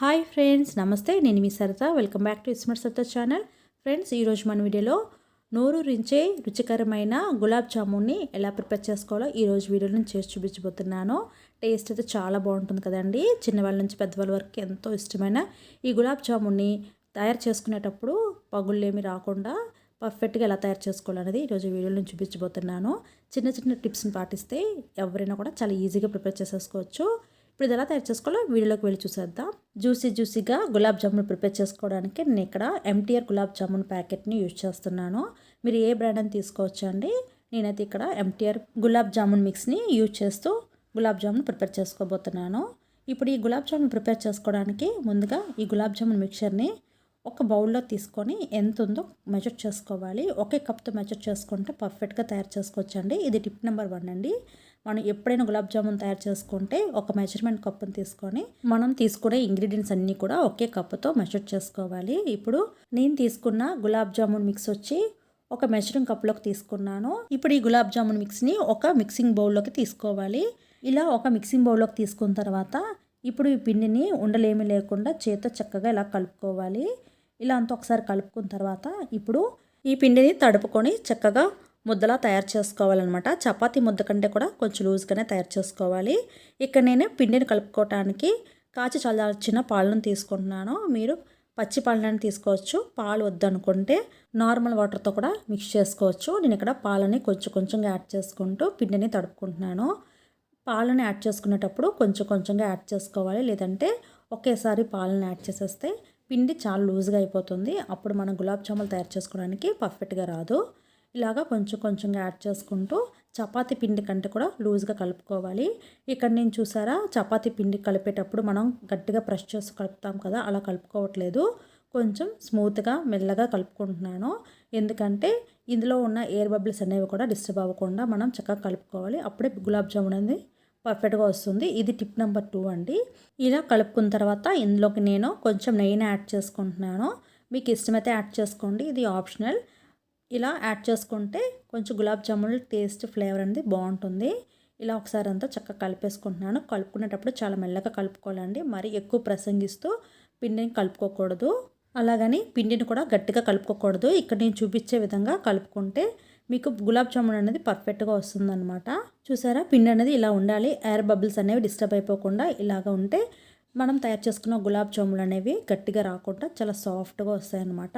Hi friends నమస్తే. నేను మీ Saritha. Welcome back to ismart Saritha channel. Friends ఈరోజు మన వీడియోలో నోరు రించే రుచికరమైన గులాబ్ జామున్ని ఎలా ప్రిపేర్ చేసుకోవాలో ఈరోజు వీడియోలో చేసి చూపించబోతున్నాను. టేస్ట్ అయితే చాలా బాగుంటుంది కదండి. చిన్నవాళ్ళ నుంచి పెద్దవాళ్ళ వరకు ఎంతో ఇష్టమైన ఈ గులాబ్ జామున్ని తయారు చేసుకునేటప్పుడు పగుళ్ళేమి రాకుండా పర్ఫెక్ట్గా ఎలా తయారు చేసుకోవాలనేది ఈరోజు వీడియోలో చూపించబోతున్నాను. చిన్న చిన్న టిప్స్ని పాటిస్తే ఎవరైనా కూడా చాలా ఈజీగా ప్రిపేర్ చేసేసుకోవచ్చు. ఇప్పుడు ఇది ఎలా తయారు చేసుకోవాలో వీడియోలోకి వెళ్ళి చూసేద్దాం. జ్యూసీ జ్యూసీగా గులాబ్ జామున్ ప్రిపేర్ చేసుకోవడానికి నేను ఇక్కడ ఎంటీఆర్ గులాబ్ జామున్ ప్యాకెట్ని యూజ్ చేస్తున్నాను. మీరు ఏ బ్రాండ్ అని తీసుకోవచ్చు అండి నేనైతే ఇక్కడ ఎంటీఆర్ గులాబ్ జామున్ మిక్స్ని యూజ్ చేస్తూ గులాబ్ జామున్ ప్రిపేర్ చేసుకోబోతున్నాను. ఇప్పుడు ఈ గులాబ్ జామున్ ప్రిపేర్ చేసుకోవడానికి ముందుగా ఈ గులాబ్ జామున్ మిక్చర్ని ఒక బౌల్లో తీసుకొని ఎంత ఉందో మెజర్ చేసుకోవాలి. ఒకే కప్తో మెజర్ చేసుకుంటే పర్ఫెక్ట్గా తయారు చేసుకోవచ్చండి. ఇది టిప్ నెంబర్ వన్ అండి. మనం ఎప్పుడైనా గులాబ్ జామున్ తయారు చేసుకుంటే ఒక మెజర్మెంట్ కప్పుని తీసుకొని మనం తీసుకునే ఇంగ్రీడియంట్స్ అన్నీ కూడా ఒకే కప్పుతో మెజర్ చేసుకోవాలి. ఇప్పుడు నేను తీసుకున్న గులాబ్ జామున్ మిక్స్ వచ్చి ఒక మెజరింగ్ కప్లోకి తీసుకున్నాను. ఇప్పుడు ఈ గులాబ్ జామున్ మిక్స్ని ఒక మిక్సింగ్ బౌల్లోకి తీసుకోవాలి. ఇలా ఒక మిక్సింగ్ బౌల్లోకి తీసుకున్న తర్వాత ఇప్పుడు ఈ పిండిని ఉండలేమి లేకుండా చేతితో చక్కగా ఇలా కలుపుకోవాలి. ఇలా అంతా ఒకసారి కలుపుకున్న తర్వాత ఇప్పుడు ఈ పిండిని తడుపుకొని చక్కగా ముద్దలా తయారు చేసుకోవాలన్నమాట. చపాతీ ముద్ద కంటే కూడా కొంచెం లూజ్గానే తయారు చేసుకోవాలి. ఇక్కడ నేను పిండిని కలుపుకోవటానికి కాచి చల్లార్చిన పాలను తీసుకుంటున్నాను. మీరు పచ్చి పాలనని తీసుకోవచ్చు. పాలు వద్దనుకుంటే నార్మల్ వాటర్తో కూడా మిక్స్ చేసుకోవచ్చు. నేను ఇక్కడ పాలని కొంచెం కొంచెంగా యాడ్ చేసుకుంటూ పిండిని తడుపుకుంటున్నాను. పాలను యాడ్ చేసుకునేటప్పుడు కొంచెం కొంచెంగా యాడ్ చేసుకోవాలి. లేదంటే ఒకేసారి పాలను యాడ్ చేసేస్తే పిండి చాలా లూజ్గా అయిపోతుంది. అప్పుడు మనం గులాబ్ జాములు తయారు చేసుకోవడానికి పర్ఫెక్ట్గా రాదు. ఇలాగా కొంచెం కొంచెంగా యాడ్ చేసుకుంటూ చపాతి పిండి కంటే కూడా లూజ్గా కలుపుకోవాలి. ఇక్కడ నేను చూసారా చపాతి పిండి కలిపేటప్పుడు మనం గట్టిగా ప్రెస్ చేసి కలుపుతాం కదా అలా కలుపుకోవట్లేదు. కొంచెం స్మూత్గా మెల్లగా కలుపుకుంటున్నాను. ఎందుకంటే ఇందులో ఉన్న ఎయిర్ బబుల్స్ అనేవి కూడా డిస్టర్బ్ అవ్వకుండా మనం చక్కగా కలుపుకోవాలి. అప్పుడే గులాబ్ జామున్ అనేది పర్ఫెక్ట్గా వస్తుంది. ఇది టిప్ నెంబర్ టూ అండి. ఇలా కలుపుకున్న తర్వాత ఇందులోకి నేను కొంచెం నెయ్యిని యాడ్ చేసుకుంటున్నాను. మీకు ఇష్టమైతే యాడ్ చేసుకోండి. ఇది ఆప్షనల్. ఇలా యాడ్ చేసుకుంటే కొంచెం గులాబ్ జామున్ టేస్ట్ ఫ్లేవర్ అనేది బాగుంటుంది. ఇలా ఒకసారి అంతా చక్కగా కలిపేసుకుంటున్నాను. కలుపుకునేటప్పుడు చాలా మెల్లగా కలుపుకోవాలండి. మరి ఎక్కువ ప్రసంగిస్తూ పిండిని కలుపుకోకూడదు. అలాగని పిండిని కూడా గట్టిగా కలుపుకోకూడదు. ఇక్కడ నేను చూపించే విధంగా కలుపుకుంటే మీకు గులాబ్ జామున్ అనేది పర్ఫెక్ట్గా వస్తుందన్నమాట. చూసారా? పిండి అనేది ఇలా ఉండాలి. ఎయిర్ బబుల్స్ అనేవి డిస్టర్బ్ అయిపోకుండా ఇలాగ ఉంటే మనం తయారు చేసుకున్న గులాబ్ జాములు అనేవి గట్టిగా రాకుండా చాలా సాఫ్ట్గా వస్తాయన్నమాట.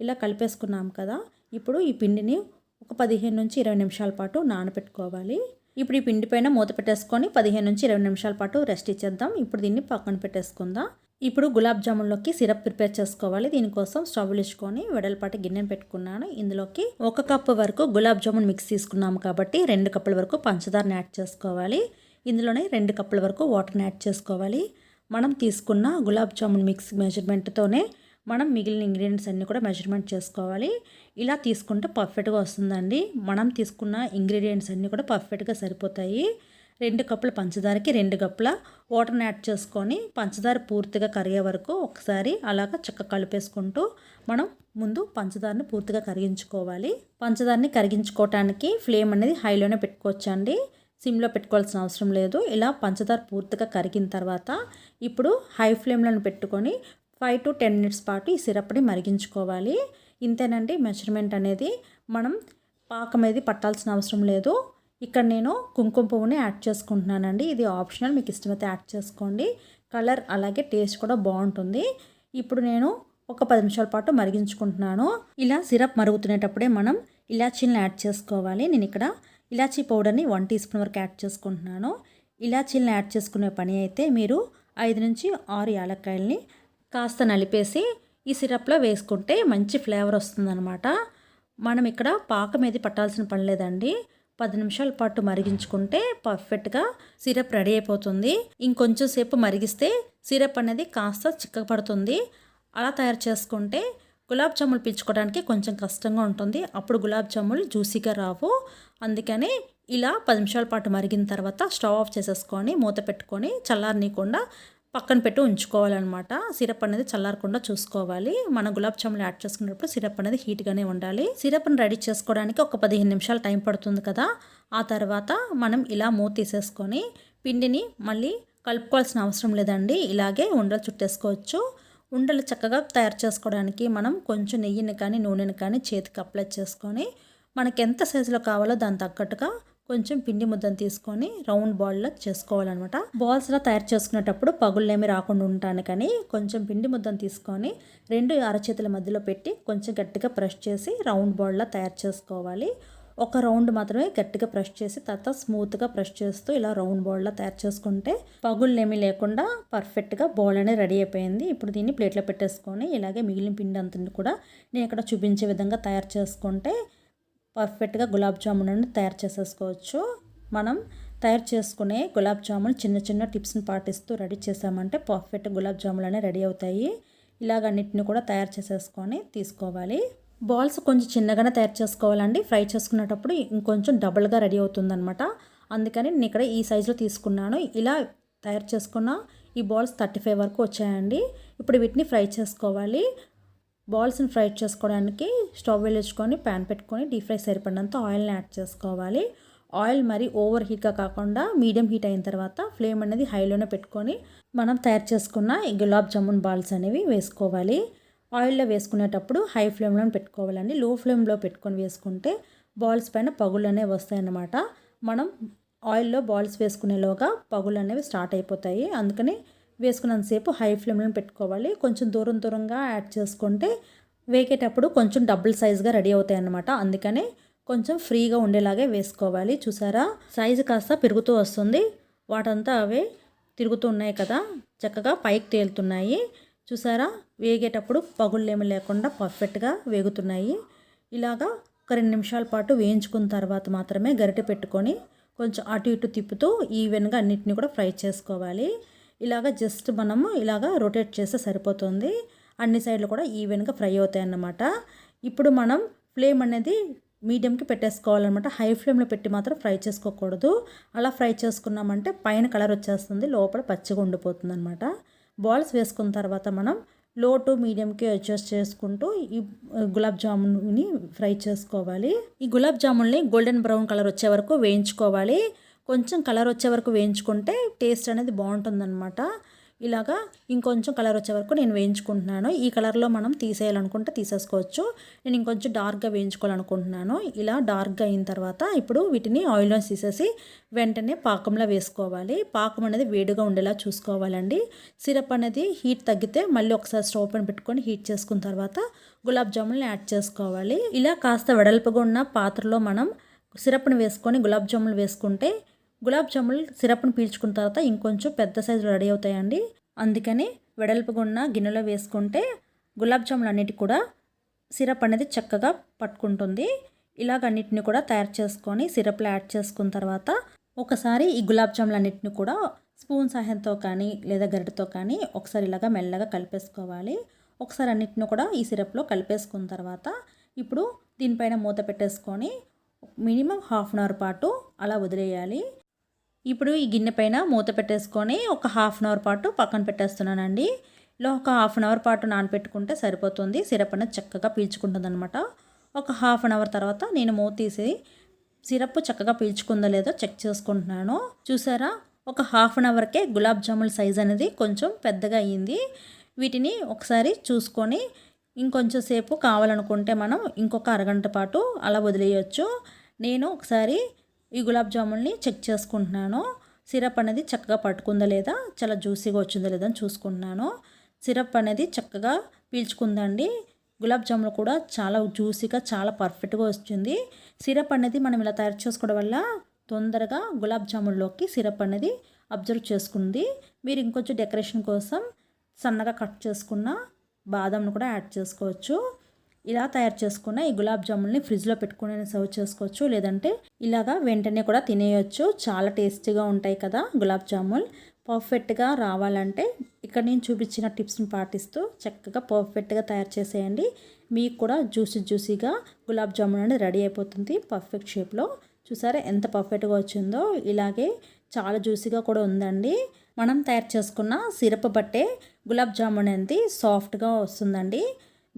ఇలా కలిపేసుకున్నాం కదా? ఇప్పుడు ఈ పిండిని ఒక పదిహేను నుంచి ఇరవై నిమిషాల పాటు నానబెట్టుకోవాలి ఇప్పుడు ఈ పిండి పైన మూత పెట్టేసుకొని పదిహేను నుంచి ఇరవై నిమిషాల పాటు రెస్ట్ ఇచ్చేద్దాం. ఇప్పుడు దీన్ని పక్కన పెట్టేసుకుందాం. ఇప్పుడు గులాబ్ జామున్లోకి సిరప్ ప్రిపేర్ చేసుకోవాలి. దీనికోసం స్టవ్ ఇచ్చుకొని వెడల్పాటి గిన్నెను పెట్టుకున్నాను. ఇందులోకి ఒక కప్పు వరకు గులాబ్ జామున్ మిక్స్ తీసుకున్నాము కాబట్టి రెండు కప్పుల వరకు పంచదారని యాడ్ చేసుకోవాలి. ఇందులోనే రెండు కప్పుల వరకు వాటర్ని యాడ్ చేసుకోవాలి. మనం తీసుకున్న గులాబ్ జామున్ మిక్స్ మెజర్మెంట్తోనే మనం మిగిలిన ఇంగ్రీడియంట్స్ అన్నీ కూడా మెజర్మెంట్ చేసుకోవాలి. ఇలా తీసుకుంటే పర్ఫెక్ట్గా వస్తుందండి. మనం తీసుకున్న ఇంగ్రీడియంట్స్ అన్నీ కూడా పర్ఫెక్ట్గా సరిపోతాయి. రెండు కప్పుల పంచదారకి రెండు కప్పుల వాటర్ని యాడ్ చేసుకొని పంచదార పూర్తిగా కరిగే వరకు ఒకసారి అలాగ చక్క కలిపేసుకుంటూ మనం ముందు పంచదారని పూర్తిగా కరిగించుకోవాలి. పంచదారని కరిగించుకోవటానికి ఫ్లేమ్ అనేది హైలోనే పెట్టుకోవచ్చండి. సిమ్లో పెట్టుకోవాల్సిన అవసరం లేదు. ఇలా పంచదార పూర్తిగా కరిగిన తర్వాత ఇప్పుడు హై ఫ్లేమ్లను పెట్టుకొని ఫైవ్ టు టెన్ మినిట్స్ పాటు ఈ సిరప్ని మరిగించుకోవాలి. ఇంతేనండి మెజర్మెంట్ అనేది. మనం పాకం అనేది పట్టాల్సిన అవసరం లేదు. ఇక్కడ నేను కుంకుమ పువ్వుని యాడ్ చేసుకుంటున్నానండి. ఇది ఆప్షనల్ మీకు ఇష్టమైతే యాడ్ చేసుకోండి. కలర్ అలాగే టేస్ట్ కూడా బాగుంటుంది. ఇప్పుడు నేను ఒక పది నిమిషాల పాటు మరిగించుకుంటున్నాను. ఇలా సిరప్ మరుగుతునేటప్పుడే మనం ఇలాచీలను యాడ్ చేసుకోవాలి. నేను ఇక్కడ ఇలాచీ పౌడర్ని వన్ టీ స్పూన్ వరకు యాడ్ చేసుకుంటున్నాను. ఇలాచీలను యాడ్ చేసుకునే పని అయితే మీరు ఐదు నుంచి ఆరు యాలక్కాయలని కాస్త నలిపేసి ఈ సిరప్లో వేసుకుంటే మంచి ఫ్లేవర్ వస్తుందన్నమాట. మనం ఇక్కడ పాకం ఏది పట్టాల్సిన పని లేదండి. పది నిమిషాల పాటు మరిగించుకుంటే పర్ఫెక్ట్గా సిరప్ రెడీ అయిపోతుంది. ఇంకొంచెం సేపు మరిగిస్తే సిరప్ అనేది కాస్త చిక్కపడుతుంది అలా తయారు చేసుకుంటే గులాబ్ జాములు పీల్చుకోవడానికి కొంచెం కష్టంగా ఉంటుంది. అప్పుడు గులాబ్ జాములు జ్యూసీగా రావు. అందుకని ఇలా పది నిమిషాల పాటు మరిగిన తర్వాత స్టవ్ ఆఫ్ చేసేసుకొని మూత పెట్టుకొని చల్లారనీయకుండా పక్కన పెట్టి ఉంచుకోవాలన్నమాట. సిరప్ అనేది చల్లారకుండా చూసుకోవాలి. మన గులాబ్ జాములు యాడ్ చేసుకున్నప్పుడు సిరప్ అనేది హీట్గానే ఉండాలి. సిరప్ని రెడీ చేసుకోవడానికి ఒక పదిహేను నిమిషాలు టైం పడుతుంది కదా. ఆ తర్వాత మనం ఇలా మూత తీసేసుకొని పిండిని మళ్ళీ కలుపుకోవాల్సిన అవసరం లేదండి. ఇలాగే ఉండలు చుట్టేసుకోవచ్చు. ఉండలు చక్కగా తయారు చేసుకోవడానికి మనం కొంచెం నెయ్యిని కానీ నూనెని కానీ చేతికి అప్లై చేసుకొని మనకి ఎంత సైజులో కావాలో దాని తగ్గట్టుగా కొంచెం పిండి ముద్దను తీసుకొని రౌండ్ బాల్లో చేసుకోవాలన్నమాట. బాల్స్లో తయారు చేసుకునేటప్పుడు పగుళ్ళేమి రాకుండా ఉండటానికని కొంచెం పిండి ముద్దను తీసుకొని రెండు అరచేతుల మధ్యలో పెట్టి కొంచెం గట్టిగా ప్రెస్ చేసి రౌండ్ బాల్లా తయారు చేసుకోవాలి. ఒక రౌండ్ మాత్రమే గట్టిగా ప్రెస్ చేసి తర్వాత స్మూత్గా ప్రెస్ చేస్తూ ఇలా రౌండ్ బౌల్లా తయారు చేసుకుంటే పగుళ్ళేమీ లేకుండా పర్ఫెక్ట్గా బౌల్ అనేది రెడీ అయిపోయింది. ఇప్పుడు దీన్ని ప్లేట్లో పెట్టేసుకొని ఇలాగే మిగిలిన పిండి అంతా కూడా నేను ఇక్కడ చూపించే విధంగా తయారు చేసుకుంటే పర్ఫెక్ట్గా గులాబ్ జాములను తయారు చేసేసుకోవచ్చు. మనం తయారు చేసుకునే గులాబ్ జామున్ చిన్న చిన్న టిప్స్ని పాటిస్తూ రెడీ చేసామంటే పర్ఫెక్ట్ గులాబ్ జాములు అనేవి రెడీ అవుతాయి. ఇలాగ అన్నిటిని కూడా తయారు చేసేసుకొని తీసుకోవాలి. బాల్స్ కొంచెం చిన్నగానే తయారు చేసుకోవాలండి. ఫ్రై చేసుకునేటప్పుడు ఇంకొంచెం డబుల్గా రెడీ అవుతుందనమాట అందుకని నేను ఇక్కడ ఈ సైజులో తీసుకున్నాను. ఇలా తయారు చేసుకున్న ఈ బాల్స్ థర్టీ ఫైవ్ వరకు వచ్చాయండి. ఇప్పుడు వీటిని ఫ్రై చేసుకోవాలి. బాల్స్ని ఫ్రై చేసుకోవడానికి స్టవ్ వెలిగించుకొని ప్యాన్ పెట్టుకొని డీప్ ఫ్రై సరిపడినంత ఆయిల్ని యాడ్ చేసుకోవాలి. ఆయిల్ మరి ఓవర్ హీట్గా కాకుండా మీడియం హీట్ అయిన తర్వాత ఫ్లేమ్ అనేది హైలోనే పెట్టుకొని మనం తయారు చేసుకున్న ఈ గులాబ్ జామున్ బాల్స్ అనేవి వేసుకోవాలి. ఆయిల్లో వేసుకునేటప్పుడు హై ఫ్లేమ్లో పెట్టుకోవాలండి. లో ఫ్లేమ్లో పెట్టుకొని వేసుకుంటే బాల్స్ పైన పగులు అనేవి వస్తాయన్నమాట. మనం ఆయిల్లో బాల్స్ వేసుకునేలోగా పగులు అనేవి స్టార్ట్ అయిపోతాయి. అందుకని వేసుకున్నంతసేపు హై ఫ్లేమ్లో పెట్టుకోవాలి. కొంచెం దూరం దూరంగా యాడ్ చేసుకుంటే వేకేటప్పుడు కొంచెం డబుల్ సైజ్గా రెడీ అవుతాయి అన్నమాట అందుకనే కొంచెం ఫ్రీగా ఉండేలాగే వేసుకోవాలి. చూసారా? సైజు కాస్త పెరుగుతూ వస్తుంది. వాటంతా అవే తిరుగుతూ ఉన్నాయి కదా? చక్కగా పైకి తేలుతున్నాయి. చూసారా? వేగేటప్పుడు పగుళ్ళేమి లేకుండా పర్ఫెక్ట్గా వేగుతున్నాయి. ఇలాగా ఒక రెండు నిమిషాల పాటు వేయించుకున్న తర్వాత మాత్రమే గరిటె పెట్టుకొని కొంచెం అటు ఇటు తిప్పుతూ ఈవెన్గా అన్నిటిని కూడా ఫ్రై చేసుకోవాలి. ఇలాగ జస్ట్ మనము ఇలాగ రొటేట్ చేస్తే సరిపోతుంది. అన్ని సైడ్లు కూడా ఈవెన్గా ఫ్రై అవుతాయి అన్నమాట ఇప్పుడు మనం ఫ్లేమ్ అనేది మీడియంకి పెట్టేసుకోవాలన్నమాట. హై ఫ్లేమ్లో పెట్టి మాత్రం ఫ్రై చేసుకోకూడదు. అలా ఫ్రై చేసుకున్నామంటే పైన కలర్ వచ్చేస్తుంది లోపల పచ్చిగా ఉండిపోతుంది అనమాట బాల్స్ వేసుకున్న తర్వాత మనం లో టు మీడియంకి అడ్జస్ట్ చేసుకుంటూ ఈ గులాబ్ జామున్ని ఫ్రై చేసుకోవాలి. ఈ గులాబ్ జామున్ని గోల్డెన్ బ్రౌన్ కలర్ వచ్చే వరకు వేయించుకోవాలి. కొంచెం కలర్ వచ్చే వరకు వేయించుకుంటే టేస్ట్ అనేది బాగుంటుందన్నమాట. ఇలాగా ఇంకొంచెం కలర్ వచ్చే వరకు నేను వేయించుకుంటున్నాను. ఈ కలర్లో మనం తీసేయాలనుకుంటే తీసేసుకోవచ్చు. నేను ఇంకొంచెం డార్క్గా వేయించుకోవాలనుకుంటున్నాను. ఇలా డార్క్గా అయిన తర్వాత ఇప్పుడు వీటిని ఆయిల్లో తీసేసి వెంటనే పాకంలో వేసుకోవాలి. పాకం అనేది వేడిగా ఉండేలా చూసుకోవాలండి. సిరప్ అనేది హీట్ తగ్గితే మళ్ళీ ఒకసారి స్టవ్ పైన పెట్టుకొని హీట్ చేసుకున్న తర్వాత గులాబ్ జామున్ యాడ్ చేసుకోవాలి. ఇలా కాస్త వెడల్పుగా ఉన్న పాత్రలో మనం సిరప్ని వేసుకొని గులాబ్ జాములు వేసుకుంటే గులాబ్ జాములు సిరప్ను పీల్చుకున్న తర్వాత ఇంకొంచెం పెద్ద సైజులో రెడీ అవుతాయండి. అందుకని వెడల్పుగా ఉన్న గిన్నెలో వేసుకుంటే గులాబ్ జాములు అన్నిటి కూడా సిరప్ అనేది చక్కగా పట్టుకుంటుంది. ఇలాగ అన్నిటిని కూడా తయారు చేసుకొని సిరప్లో యాడ్ చేసుకున్న తర్వాత ఒకసారి ఈ గులాబ్ జాములు అన్నిటిని కూడా స్పూన్ సహాయంతో కానీ లేదా గరిటతో కానీ ఒకసారి ఇలాగా మెల్లగా కలిపేసుకోవాలి. ఒకసారి అన్నిటిని కూడా ఈ సిరప్లో కలిపేసుకున్న తర్వాత ఇప్పుడు దీనిపైన మూత పెట్టేసుకొని మినిమం హాఫ్ అన్ అవర్ పాటు అలా వదిలేయాలి. ఇప్పుడు ఈ గిన్నె పైన మూత పెట్టేసుకొని ఒక హాఫ్ అన్ అవర్ పాటు పక్కన పెట్టేస్తున్నానండి. ఇలా ఒక హాఫ్ అన్ అవర్ పాటు నానపెట్టుకుంటే సరిపోతుంది. సిరప్ అనేది చక్కగా పీల్చుకుంటుంది అనమాట ఒక హాఫ్ అన్ అవర్ తర్వాత నేను మూత తీసి సిరప్ చక్కగా పీల్చుకుందో లేదో చెక్ చేసుకుంటున్నాను. చూసారా? ఒక హాఫ్ అన్ అవర్కే గులాబ్ జాముల సైజ్ అనేది కొంచెం పెద్దగా అయ్యింది. వీటిని ఒకసారి చూసుకొని ఇంకొంచెం సేపు కావాలనుకుంటే మనం ఇంకొక అరగంట పాటు అలా వదిలేయచ్చు. నేను ఒకసారి ఈ గులాబ్ జామున్ని చెక్ చేసుకుంటున్నాను. సిరప్ అనేది చక్కగా పట్టుకుందా లేదా? చాలా జ్యూసీగా వచ్చిందా లేదా అని చూసుకుంటున్నాను. సిరప్ అనేది చక్కగా పీల్చుకుందండి. గులాబ్ జాములు కూడా చాలా జ్యూసీగా చాలా పర్ఫెక్ట్గా వచ్చింది. సిరప్ అనేది మనం ఇలా తయారు చేసుకోవడం వల్ల తొందరగా గులాబ్ జాముల్లోకి సిరప్ అనేది అబ్జర్వ్ చేసుకుంది. మీరు ఇంకొంచెం డెకరేషన్ కోసం సన్నగా కట్ చేసుకున్న బాదంను కూడా యాడ్ చేసుకోవచ్చు. ఇలా తయారు చేసుకున్న ఈ గులాబ్ జాముల్ని ఫ్రిడ్జ్లో పెట్టుకుని సర్వ్ చేసుకోవచ్చు. లేదంటే ఇలాగా వెంటనే కూడా తినేయచ్చు. చాలా టేస్టీగా ఉంటాయి కదా గులాబ్ జామున్ పర్ఫెక్ట్గా రావాలంటే ఇక్కడ నేను చూపించిన టిప్స్ని పాటిస్తూ చక్కగా పర్ఫెక్ట్గా తయారు చేసేయండి. మీకు కూడా జ్యూసీ జ్యూసీగా గులాబ్ జామున్ అనేది రెడీ అయిపోతుంది పర్ఫెక్ట్ షేప్లో. చూసారా ఎంత పర్ఫెక్ట్గా వచ్చిందో. ఇలాగే చాలా జ్యూసీగా కూడా ఉందండి. మనం తయారు చేసుకున్న సిరప్ బట్టే గులాబ్ జామున్ అనేది సాఫ్ట్గా వస్తుందండి.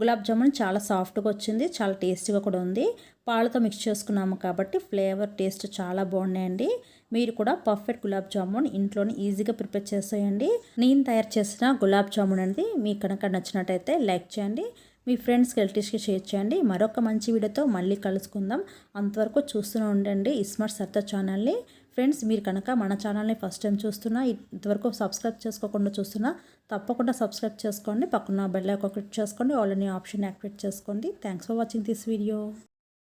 గులాబ్ జామున్ చాలా సాఫ్ట్గా వచ్చింది చాలా టేస్టీగా కూడా ఉంది. పాలతో మిక్స్ చేసుకున్నాము కాబట్టి ఫ్లేవర్ టేస్ట్ చాలా బాగున్నాయండి. మీరు కూడా పర్ఫెక్ట్ గులాబ్ జామున్ ఇంట్లోనే ఈజీగా ప్రిపేర్ చేసేయండి. నేను తయారు చేసిన గులాబ్ జామున్ అనేది మీకు కనుక నచ్చినట్టయితే లైక్ చేయండి. మీ ఫ్రెండ్స్కి రిలేటివ్స్కి షేర్ చేయండి. మరొక మంచి వీడియోతో మళ్ళీ కలుసుకుందాం. అంతవరకు చూస్తూనే ఉండండి. ఇస్మార్ట్ సర్త ఛానల్ని ఫ్రెండ్స్ మీరు కనుక మన ఛానల్ని ఫస్ట్ టైం చూస్తున్నా ఇంతవరకు సబ్స్క్రైబ్ చేసుకోకుండా చూస్తున్నా తప్పకుండా సబ్స్క్రైబ్ చేసుకోండి. పక్కన బెల్ ఐకాన్ క్లిక్ చేసుకోండి. ఆల్రెడీ ఆప్షన్ యాక్టివేట్ చేసుకోండి. Thanks for watching this video